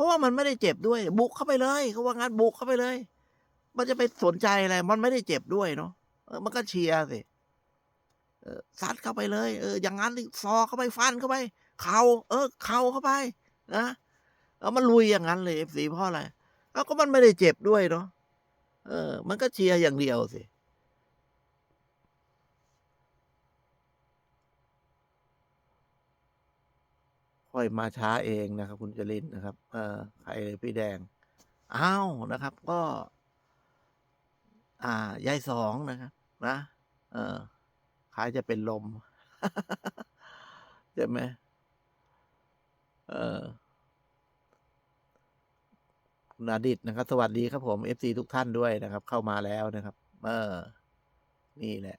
ราะว่ามันไม่ได้เจ็บด้วย บุกเข้าไปเลยเขาว่างั้นบุกเข้าไปเลย มันจะไปสนใจอะไร มันไม่ได้เจ็บด้วยเนาะมันก็เชียร์สิซัดเข้าไปเลย เออ อย่างนั้นสิซอเข้าไปฟันเข้าไป เข่าเออ เข่าเข้าไป นะเออมันลุยอย่างนั้นเลยเอฟซีเพราะอะไรเอาก็มันไม่ได้เจ็บด้วยเนาะเออ มันก็เชียร์อย่างเดียวสิ ค่อยมาช้าเองนะครับ คุณจรินนะครับ เออใครเลยพี่แดง อ้าวนะครับ ก็ อ่ายายสองนะครับนะเออคล้ายจะเป็นลมใช่ไหมเออคุณอาดิตนะครับ สวัสดีครับผมเอฟซีทุกท่านด้วยนะครับ เข้ามาแล้วนะครับ เออ นี่แหละ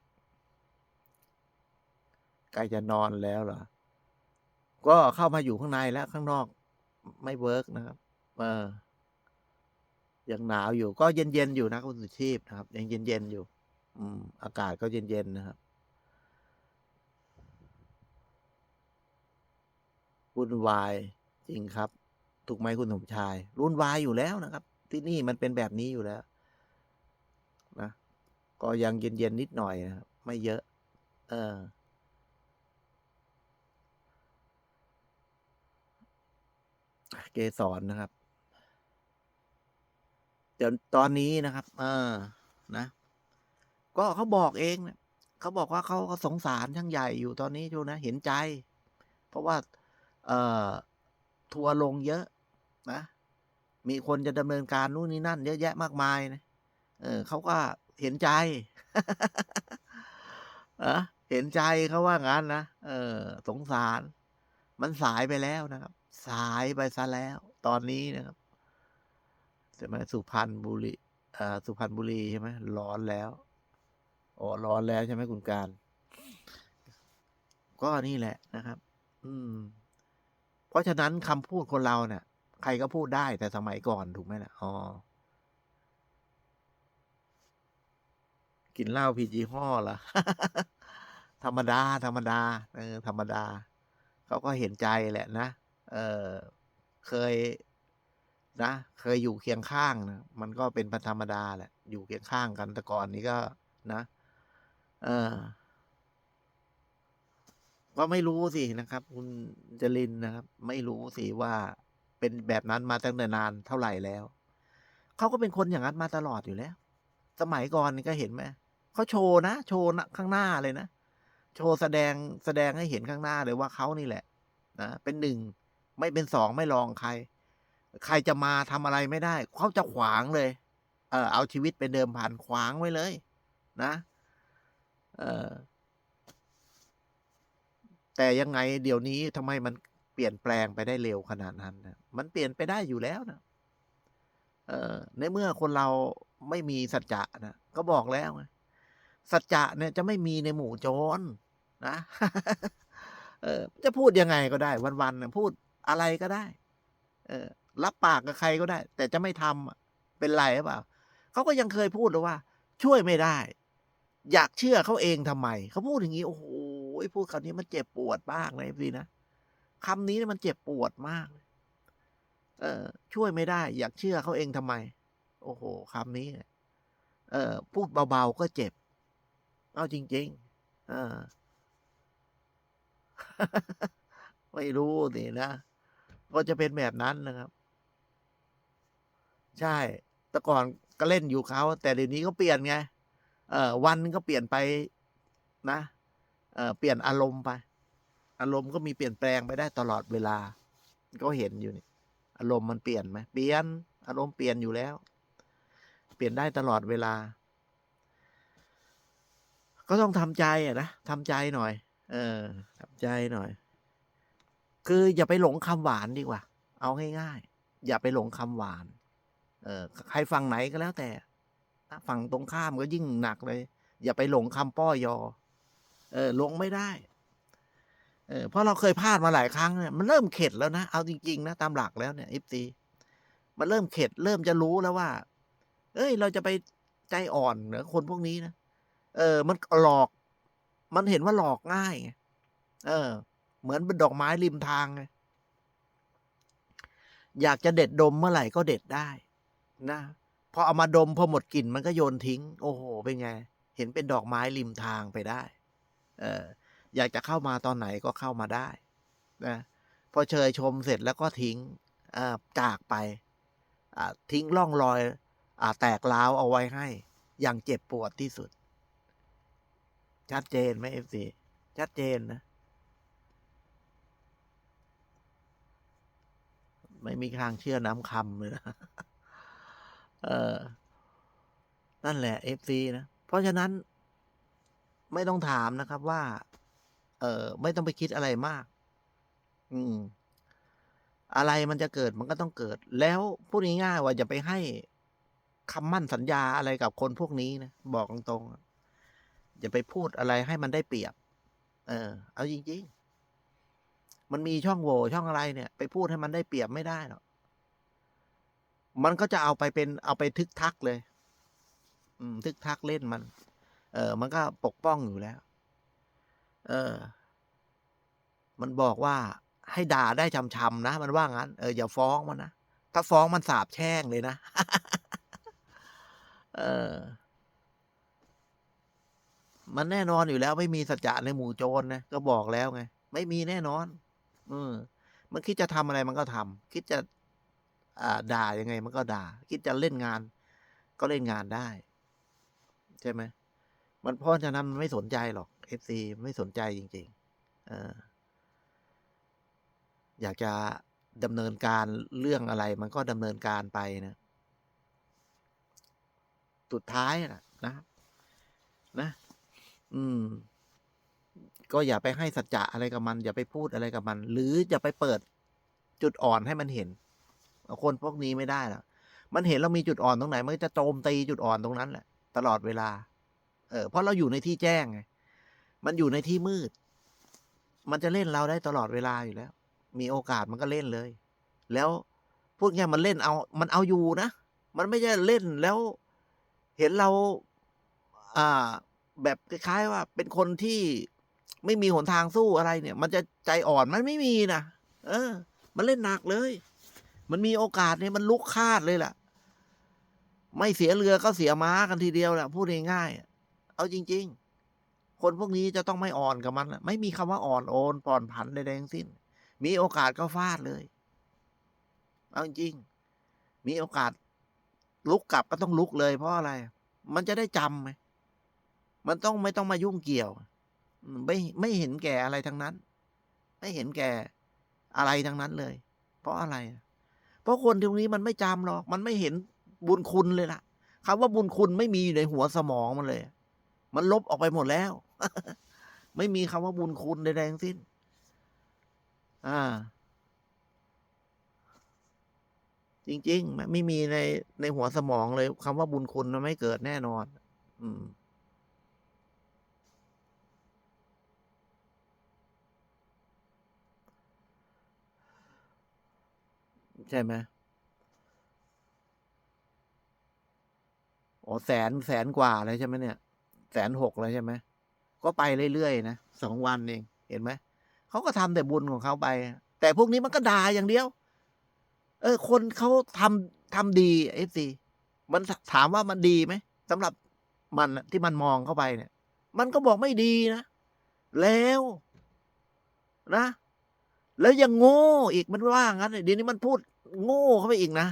ใกล้จะนอนแล้วเหรอ ก็เข้ามาอยู่ข้างในแล้วข้างนอกไม่เวิร์กนะครับ เออยังหนาวอยู่ ก็เย็นๆอยู่นะคุณสุชีพนะครับ ยังเย็นๆอยู่ อืม อากาศก็เย็นๆนะครับวุ่นวายจริงครับ ถูกไหมคุณสมชายรุ่นวายอยู่แล้วนะครับ ที่นี่มันเป็นแบบนี้อยู่แล้ว นะ ก็ยังเย็นๆนิดหน่อยนะครับ ไม่เยอะ เออ เกสรนนะครับเดี๋ยวตอนนี้นะครับ เออ นะ ก็เขาบอกเองนะเขาบอกว่าเขาก็สงสารช่างใหญ่อยู่ตอนนี้ดูนะ เห็นใจ เพราะว่า เอ่อ ทัวร์ลงเยอะ นะ มีคนจะดำเนินการนู่นนี่นั่น เยอะแยะมากมายนะเออเขาก็เห็นใจอะเห็นใจเขาว่างั้นนะเออ สงสาร มันสายไปแล้วนะครับ สายไปซะแล้ว ตอนนี้นะครับใช่ไหมสุพรรณบุรีเอ่อสุพรรณบุรีใช่ไหมร้อนแล้วโอ้ร้อนแล้วใช่ไหมคุณการ ก็นี่แหละนะครับ อืม เพราะฉะนั้นคำพูดคนเราเนี่ยใครก็พูดได้แต่สมัยก่อนถูกไหมล่ะ อ๋อ กินเหล้าผิดยี่ห้อเหรอธรรมดา ธรรมดา เออ ธรรมดา เขาก็เห็นใจแหละนะ เออเคยนะ เคยอยู่เคียงข้างนะมันก็เป็นธรรมดาแหละ อยู่เคียงข้างกันแต่ก่อนนี้ก็นะเออก็ไม่รู้สินะครับ คุณจรินนะครับ ไม่รู้สิว่าเป็นแบบนั้นมาตั้งแต่นานเท่าไหร่แล้ว เขาก็เป็นคนอย่างนั้นมาตลอดอยู่แล้ว สมัยก่อนนี่ก็เห็นไหมเขาโชว์นะ โชว์นะข้างหน้าเลยนะ โชว์แสดงแสดงให้เห็นข้างหน้าเลยว่าเขานี่แหละนะเป็นหนึ่ง ไม่เป็นสองไม่รองใคร ใครจะมาทำอะไรไม่ได้เขาจะขวางเลย เออเอาชีวิตเป็นเดิมพันขวางไว้เลย นะเออแต่ยังไงเดี๋ยวนี้ทำไมมันเปลี่ยนแปลงไปได้เร็วขนาดนั้นนะมันเปลี่ยนไปได้อยู่แล้วนะเออในเมื่อคนเราไม่มีสัจจะนะก็บอกแล้วไงสัจจะเนี่ยจะไม่มีในหมู่โจรนะ เออ จะพูดยังไงก็ได้วันๆนะพูด อะไรก็ได้ เออ รับปากกับใครก็ได้ แต่จะไม่ทำอะเป็นไรหรือเปล่าเขาก็ยังเคยพูดเลยว่า ช่วยไม่ได้ อยากเชื่อเขาเองทำไมเขาพูดอย่างนี้โอ้โหพูดคำนี้มันเจ็บปวดมากเลยพี่นะคำนี้เนี่ยมันเจ็บปวดมากเออ ช่วยไม่ได้ อยากเชื่อเขาเองทำไม โอ้โหคำนี้เออ พูดเบาๆก็เจ็บ เอาจริง ๆ เออ ไม่รู้สินะ ก็จะเป็นแบบนั้นนะครับ ใช่ แต่ก่อนก็เล่นอยู่เขา แต่เดี๋ยวนี้ก็เปลี่ยนไง เออวันนึงก็เปลี่ยนไปนะ เออเปลี่ยนอารมณ์ไป อารมณ์ก็มีเปลี่ยนแปลงไปได้ตลอดเวลา ก็เห็นอยู่นี่ อารมณ์มันเปลี่ยนไหมเปลี่ยน อารมณ์เปลี่ยนอยู่แล้ว เปลี่ยนได้ตลอดเวลา ก็ต้องทำใจอะนะทำใจหน่อย เออทำใจหน่อย คืออย่าไปหลงคำหวานดีกว่า เอาง่ายๆ อย่าไปหลงคำหวาน เออใครฟังไหนก็แล้วแต่ฝั่งตรงข้ามก็ยิ่งหนักเลย อย่าไปหลงคำป้อยอ เออหลงไม่ได้ เออเพราะเราเคยพลาดมาหลายครั้งเนี่ยมันเริ่มเข็ดแล้วนะ เอาจริงๆนะตามหลักแล้วเนี่ยอิฟซีมันเริ่มเข็ด เริ่มจะรู้แล้วว่า เอ้ย เราจะไปใจอ่อนเหรอคนพวกนี้นะ เออ มันหลอก มันเห็นว่าหลอกง่าย เออ เหมือนเป็นดอกไม้ริมทางไงอยากจะเด็ดดมเมื่อไหร่ก็เด็ดได้ นะพอเอามาดมพอหมดกลิ่นมันก็โยนทิ้ง โอ้โห เป็นไง เห็นเป็นดอกไม้ริมทางไปได้ เอออยากจะเข้ามาตอนไหนก็เข้ามาได้นะพอเชยชมเสร็จแล้วก็ทิ้งจากไปทิ้งร่องรอยอแตกร้าวเอาไว้ให้ อย่างเจ็บปวดที่สุด ชัดเจนไหมเอฟซีชัดเจนนะ ไม่มีทางเชื่อน้ำคำเลยนะเออ นั่นแหละเอฟซีนะ เพราะฉะนั้น ไม่ต้องถามนะครับว่า เออไม่ต้องไปคิดอะไรมาก อืม อะไรมันจะเกิดมันก็ต้องเกิด แล้วพูดง่ายๆว่าอย่าไปให้คำมั่นสัญญาอะไรกับคนพวกนี้นะ บอกตรงๆอย่าไปพูดอะไรให้มันได้เปรียบ เออ เอาจริงๆ มันมีช่องโหว่ช่องอะไรเนี่ย ไปพูดให้มันได้เปรียบไม่ได้หรอกมันก็จะเอาไปเป็นเอาไปทึกทักเลย อืม ทึกทักเล่นมัน เออ มันก็ปกป้องอยู่แล้ว เออ มันบอกว่าให้ด่าได้ชำๆนะ มันว่างั้น เอออย่าฟ้องมันนะ ถ้าฟ้องมันสาบแช่งเลยนะ เออ มันแน่นอนอยู่แล้ว ไม่มีสัจจะในหมู่โจรนะ ก็บอกแล้วไง ไม่มีแน่นอน เออ มันคิดจะทำอะไรมันก็ทำคิดจะอ่าด่ายังไง มันก็ด่า คิดจะเล่นงาน ก็เล่นงานได้ ใช่ไหมมันพราะฉะนั้นมันไม่สนใจหรอกเอฟซีไม่สนใจจริงๆเอออยากจะดำเนินการเรื่องอะไร มันก็ดำเนินการไปนะสุดท้ายนะนะ นะ อืม ก็อย่าไปให้สัจจะอะไรกับมัน อย่าไปพูดอะไรกับมัน หรืออย่าไปเปิดจุดอ่อนให้มันเห็น คนพวกนี้ไม่ได้หรอกมันเห็นเรามีจุดอ่อนตรงไหน มันก็จะโจมตีจุดอ่อนตรงนั้นแหละ ตลอดเวลา เออเพราะเราอยู่ในที่แจ้งไงมันอยู่ในที่มืด มันจะเล่นเราได้ตลอดเวลาอยู่แล้ว มีโอกาสมันก็เล่นเลย แล้วพูดง่ายมันเล่นเอา มันเอาอยู่นะ มันไม่ใช่เล่นแล้วเห็นเรา อ่า แบบคล้ายๆว่าเป็นคนที่ ไม่มีหนทางสู้อะไรเนี่ย มันจะใจอ่อนมันไม่มีนะเออ มันเล่นหนักเลย มันมีโอกาสเนี่ยมันลุกคาดเลยล่ะ ไม่เสียเรือก็เสียม้ากันทีเดียวแหละพูดง่ายๆเอาจริง ๆ คนพวกนี้จะต้องไม่อ่อนกับมันไม่มีคำว่าอ่อนโอนผ่อนผันใดๆทั้งสิ้น มีโอกาสก็ฟาดเลย เอาจริง มีโอกาส ลุกกลับก็ต้องลุกเลยเพราะอะไร มันจะได้จำไหมมันต้องไม่ต้องมายุ่งเกี่ยว ไม่ไม่เห็นแก่อะไรทั้งนั้น ไม่เห็นแก่อะไรทั้งนั้นเลย เพราะอะไร เพราะคนตรงนี้มันไม่จำหรอก มันไม่เห็นบุญคุณเลยล่ะคำว่าบุญคุณไม่มีอยู่ในหัวสมองมันเลย มันลบออกไปหมดแล้ว ไม่มีคำว่าบุญคุณใดๆทั้งสิ้น อ่า จริง ๆ ไม่มีในในหัวสมองเลยคำว่าบุญคุณมันไม่เกิดแน่นอน อืม ใช่ไหมอ๋อแสนแสนกว่าเลยใช่ไหมเนี่ย แสนหกเลยใช่ไหมก็ไปเรื่อยๆนะสองวันเอง เห็นไหมเขาก็ทำแต่บุญของเขาไป แต่พวกนี้มันก็ด่าอย่างเดียว เออ คนเขาทำทำดีเอฟซีมันถามว่ามันดีไหมสำหรับมันที่มันมองเข้าไปเนี่ย มันก็บอกไม่ดีนะ แล้วนะ แล้วยังโง่อีกมันว่างั้นเดี๋ยวนี้มันพูด โง่เข้าไปอีกนะ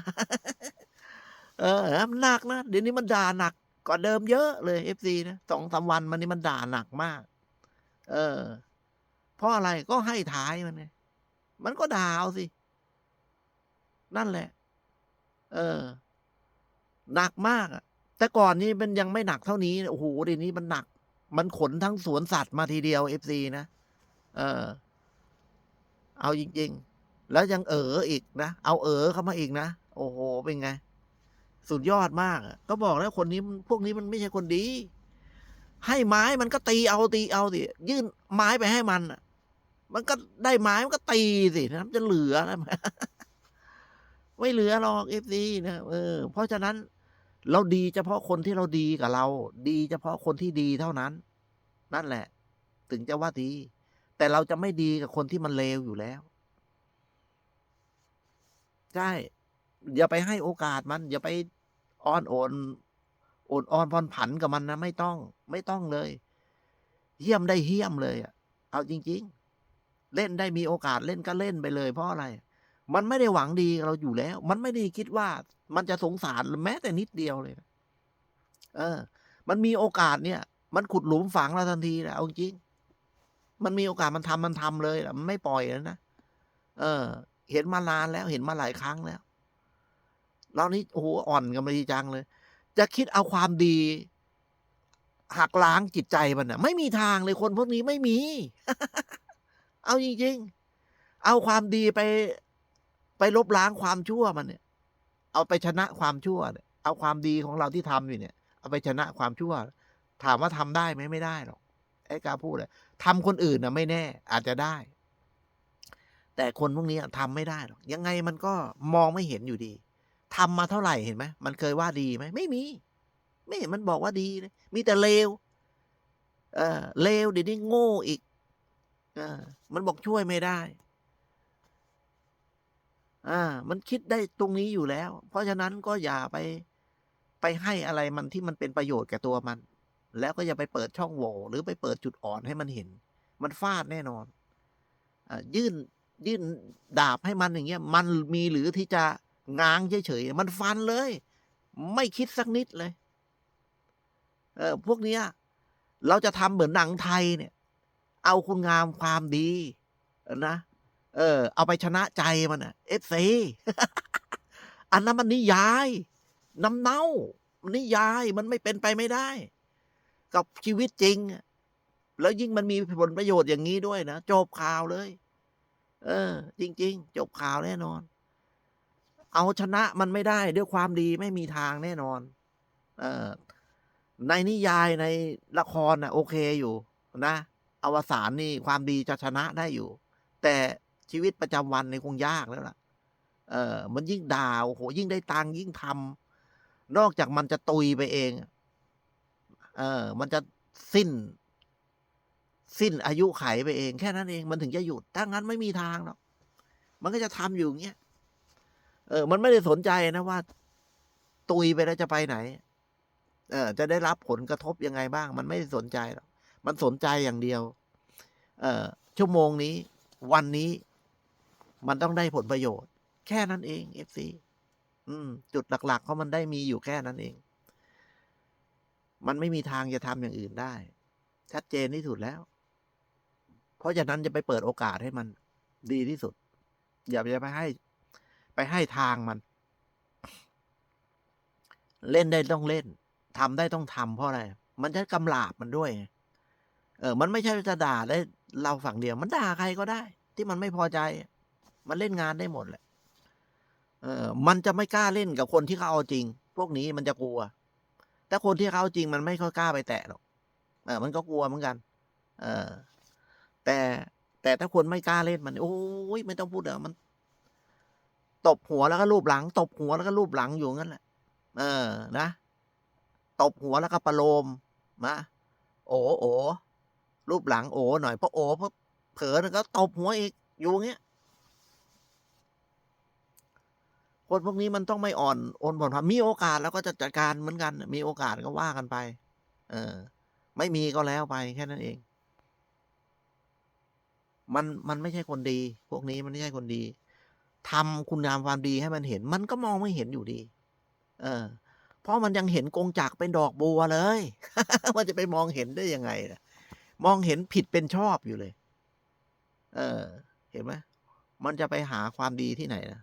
เออมันหนักนะ เดี๋ยวนี้มันด่าหนักกว่าเดิมเยอะเลยเอฟซีนะสองสามวันมันนี่มันด่าหนักมาก เออ เพราะอะไรก็ให้ท้ายมันไงมันก็ด่าเอาสิ นั่นแหละ เออ หนักมากอะแต่ก่อนนี้มันยังไม่หนักเท่านี้โอ้โหเดี๋ยวนี้มันหนัก มันขนทั้งสวนสัตว์มาทีเดียวเอฟซีนะเออ เอาจริง ๆ แล้วยังเอออีกนะ เอาเออเข้ามาอีกนะ โอ้โห เป็นไง สุดยอดมากอะก็บอกแล้วคนนี้พวกนี้มันไม่ใช่คนดี ให้ไม้มันก็ตีเอาตีเอาสิยื่นไม้ไปให้มันมันก็ได้ไม้มันก็ตีสินะจะเหลือแล้วไม่เหลือหรอกเอฟซีนะเออ เพราะฉะนั้น เราดีเฉพาะคนที่เราดีกับเรา ดีเฉพาะคนที่ดีเท่านั้น นั่นแหละ ถึงจะว่าดี แต่เราจะไม่ดีกับคนที่มันเลวอยู่แล้ว ใช่ อย่าไปให้โอกาสมัน อย่าไปอ้อนโอนโอนอ้อนพรผันกับมันนะไม่ต้อง ไม่ต้องเลยเหี้ยมได้เหี้ยมเลยอะเอาจริง ๆ เล่นได้มีโอกาสเล่นก็เล่นไปเลย เพราะอะไร มันไม่ได้หวังดีเราอยู่แล้ว มันไม่ได้คิดว่ามันจะสงสารแม้แต่นิดเดียวเลยนะเออ มันมีโอกาสเนี่ย มันขุดหลุมฝังเราทันทีแหละเอาจริง มันมีโอกาสมันทำมันทำเลยแหละมันไม่ปล่อยแล้วนะเออ เห็นมานานแล้วเห็นมาหลายครั้งแล้วเรานี่โอ้โหอ่อนกันมาดีจังเลย จะคิดเอาความดีหักล้างจิตใจมันน่ะ ไม่มีทางเลยคนพวกนี้ไม่มี เอาจริงๆ เอาความดีไป ไปลบล้างความชั่วมันเนี่ย เอาไปชนะความชั่วเนี่ยเอาความดีของเราที่ทำอยู่เนี่ย เอาไปชนะความชั่ว ถามว่าทำได้ไหมไม่ได้หรอกไอ้กาพูดเลยทำคนอื่นนะไม่แน่ อาจจะได้ แต่คนพวกนี้ทำไม่ได้หรอกยังไงมันก็มองไม่เห็นอยู่ดีทำมาเท่าไหร่เห็นไหมมันเคยว่าดีไหมไม่มี ไม่เห็นมันบอกว่าดีเลยมีแต่เลวเออเลวเดี๋ยวนี้โง่อีกเออมันบอกช่วยไม่ได้อ่า มันคิดได้ตรงนี้อยู่แล้ว เพราะฉะนั้นก็อย่าไปไปให้อะไรมันที่มันเป็นประโยชน์แก่ตัวมัน แล้วก็อย่าไปเปิดช่องโหว่หรือไปเปิดจุดอ่อนให้มันเห็น มันฟาดแน่นอนอ่ายื่น ยื่นดาบให้มันอย่างเงี้ยมันมีหรือที่จะง้างเฉยๆมันฟันเลย ไม่คิดสักนิดเลย เออพวกเนี้ย เราจะทำเหมือนหนังไทยเนี่ย เอาคุณงามความดีนะเออ เอาไปชนะใจมันอะเอฟซีอันนั้นมันนิยายน้ำเน่ามันนิยายมันไม่เป็นไปไม่ได้ กับชีวิตจริง แล้วยิ่งมันมีผลประโยชน์อย่างนี้ด้วยนะจบข่าวเลย เออ จริง ๆ จบข่าวแน่นอน เอาชนะมันไม่ได้ด้วยความดีไม่มีทางแน่นอน เออในนิยายในละครนะโอเคอยู่ นะอวสานนี่ความดีจะชนะได้อยู่ แต่ชีวิตประจำวันในคงยากแล้วล่ะ เออ มันยิ่งด่าโอ้โหยิ่งได้ตังยิ่งทำนอกจากมันจะตุยไปเอง เออ มันจะสิ้น สิ้นอายุไขไปเอง แค่นั้นเองมันถึงจะหยุดถ้างั้นไม่มีทางหรอกมันก็จะทำอยู่อย่างเงี้ยเออ มันไม่ได้สนใจนะว่า ตุยไปแล้วจะไปไหน เออ จะได้รับผลกระทบยังไงบ้าง มันไม่ได้สนใจหรอกมันสนใจอย่างเดียว เออชั่วโมงนี้ วันนี้ มันต้องได้ผลประโยชน์ แค่นั้นเองเอฟซีอืมจุดหลักๆเขามันได้มีอยู่แค่นั้นเอง มันไม่มีทางจะทำอย่างอื่นได้ ชัดเจนที่สุดแล้ว เพราะฉะนั้นจะไปเปิดโอกาสให้มันดีที่สุด อย่าไปให้ ไปให้ทางมัน เล่นได้ต้องเล่นทำได้ต้องทำเพราะอะไร มันจะกำลาบมันด้วย เออ มันไม่ใช่จะด่าได้เราฝั่งเดียว มันด่าใครก็ได้ ที่มันไม่พอใจ มันเล่นงานได้หมดแหละ เออ มันจะไม่กล้าเล่นกับคนที่เขาเอาจริง พวกนี้มันจะกลัว แต่คนที่เขาเอาจริงมันไม่ค่อยกล้าไปแตะหรอก เออ มันก็กลัวเหมือนกัน เออ แต่แต่ถ้าคนไม่กล้าเล่นมัน โอ้ยไม่ต้องพูดเดี๋ยวมัน ตบหัวแล้วก็รูปหลัง ตบหัวแล้วก็รูปหลังอยู่งั้นแหละเออนะ ตบหัวแล้วก็ประโลมนะโอ้โอรูปหลังโอ้หน่อยเพราะโอ้เพราะเผลอก็ตบหัวอีกอยู่เงี้ยคนพวกนี้มันต้องไม่อ่อนโอนผ่อนผันมีโอกาสแล้วก็จะจัดการเหมือนกัน มีโอกาสก็ว่ากันไป เออ ไม่มีก็แล้วไปแค่นั้นเอง มันมันไม่ใช่คนดี พวกนี้มันไม่ใช่คนดีทำคุณงามความดีให้มันเห็น มันก็มองไม่เห็นอยู่ดี เออ เพราะมันยังเห็นกงจักเป็นดอกบัวเลย มันจะไปมองเห็นได้ยังไงนะมองเห็นผิดเป็นชอบอยู่เลย เออ เห็นไหมมันจะไปหาความดีที่ไหนนะ